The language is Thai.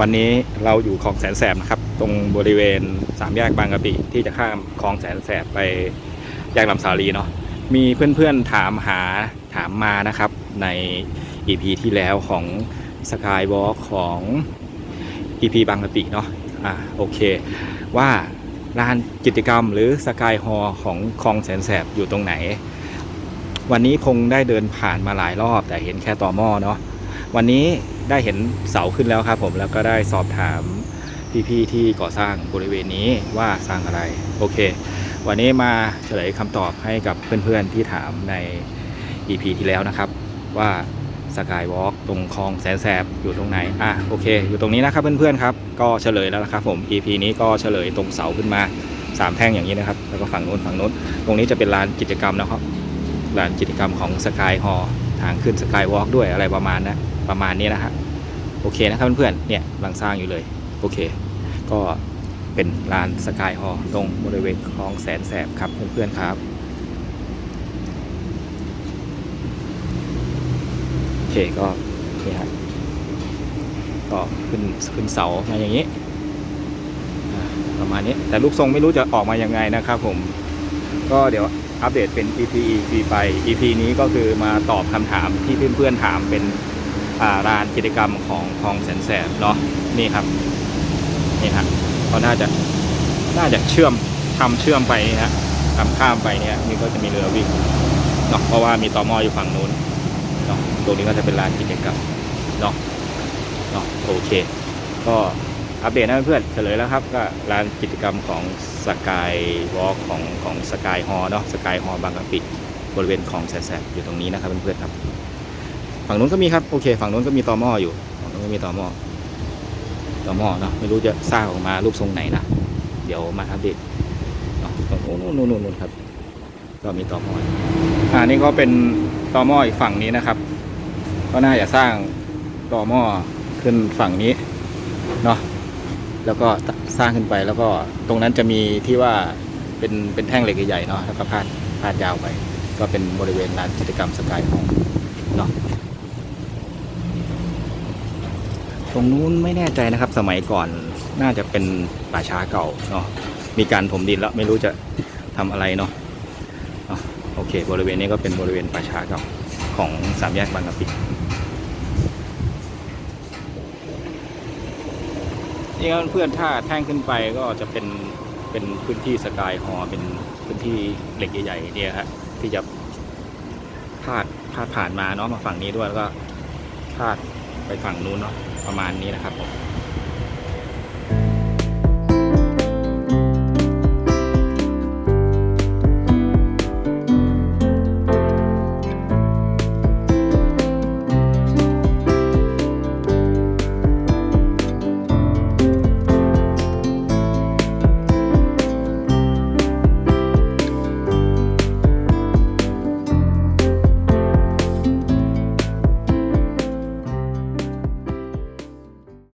วันนี้เราอยู่คลองแสนแสบนะครับ ตรงบริเวณสามแยกบางกะปิที่จะข้ามคลองแสนแสบไปแยกลำสาลีเนาะมีเพื่อนๆถามหาถามมานะครับใน EP ที่แล้วของสกายวอล์กของ EP บางกะปิเนาะอ่าโอเค ว่าลานกิจกรรมหรือสกายฮอของคลองแสนแสบอยู่ตรงไหน วันนี้คงได้เดินผ่านมาหลายรอบแต่เห็นแค่ต่อหม้อเนาะวันนี้ ได้เห็นเสาขึ้นแล้วครับผมแล้วก็ได้สอบถามพี่ๆที่ก่อสร้างบริเวณนี้ว่าสร้างอะไรโอเค วันนี้มาเฉลยคำตอบให้กับเพื่อนๆที่ถามใน EP ที่แล้วนะครับ ว่าสกายวอล์กตรงคลองแสนแสบอยู่ตรงไหน อะโอเค อยู่ตรงนี้นะครับเพื่อนๆครับ ก็เฉลยแล้วนะครับผม EP นี้ก็เฉลยตรงเสาขึ้นมาสามแท่งอย่างนี้นะครับ แล้วก็ฝั่งนู้นฝั่งนู้น ตรงนี้จะเป็นลานกิจกรรมนะครับลานกิจกรรมของสกายฮอทางขึ้นสกายวอล์กด้วยอะไรประมาณนะ ประมาณนี้นะฮะโอเคนะครับเพื่อนๆเนี่ยกำลังสร้างอยู่เลย โอเค ก็เป็นลานสกายฮอลตรงบริเวณคลองแสนแสบครับเพื่อนๆครับโอเคก็นี่ฮะก็ขึ้นขึ้นเสามาอย่างนี้ ประมาณนี้แต่รูปทรงไม่รู้จะออกมายังไงนะครับผมก็เดี๋ยวอัปเดตเป็น EP EP ไป EP นี้ก็คือมาตอบคำถามที่เพื่อนๆถามเป็น ลานกิจกรรมของคลองแสนแสบเนาะนี่ครับนี่ฮะเขาน่าจะน่าจะเชื่อมทำเชื่อมไปนี่ฮะทำข้ามไปเนี่ยนี่ก็จะมีเรือวิ่งเนาะเพราะว่ามีต่อมออยู่ฝั่งนู้นเนาะตรงนี้ก็จะเป็นลานกิจกรรมเนาะเนาะโอเค ก็อัปเดตนะเพื่อนเฉลยแล้วครับก็ลานกิจกรรมของสกายวอล์กของของสกายฮอเนาะสกายฮอบางกะปิบริเวณของแสนแสบอยู่ตรงนี้นะครับเพื่อนๆครับ ฝั่งนู้นก็มีครับโอเค ฝั่งนู้นก็มีตอหม้ออยู่ฝั่งนู้นก็มีตอหม้อตอหม้อเนาะไม่รู้จะสร้างออกมารูปทรงไหนนะเดี๋ยวมาอัปเดตเนาะตรงนู้นนู้นนู้นนู้นครับ ก็มีตอหม้ออยู่อ่านี่ก็เป็นตอหม้ออีกฝั่งนี้นะครับ ก็น่าจะสร้างตอหม้อขึ้นฝั่งนี้เนาะแล้วก็สร้างขึ้นไปแล้วก็ตรงนั้นจะมีที่ว่าเป็นเป็นแท่งเหล็กใหญ่ๆเนาะแล้วก็พาดพาดยาวไป ก็เป็นบริเวณลานกิจกรรมสกายของเนาะ ตรงนู้นไม่แน่ใจนะครับ สมัยก่อนน่าจะเป็นป่าช้าเก่าเนาะมีการถมดินแล้วไม่รู้จะทำอะไรเนาะเนาะโอเค บริเวณนี้ก็เป็นบริเวณป่าช้าเก่าของสามแยกบางกะปินี่ครับเพื่อนถ้าแท่งขึ้นไปก็จะเป็นเป็นพื้นที่สกายฮอเป็นพื้นที่เหล็กใหญ่ๆเนี่ยฮะที่จะพาดพาดผ่านมาเนาะมาฝั่งนี้ด้วยแล้วก็พาดไปฝั่งนู้นเนาะ ประมาณนี้นะครับผม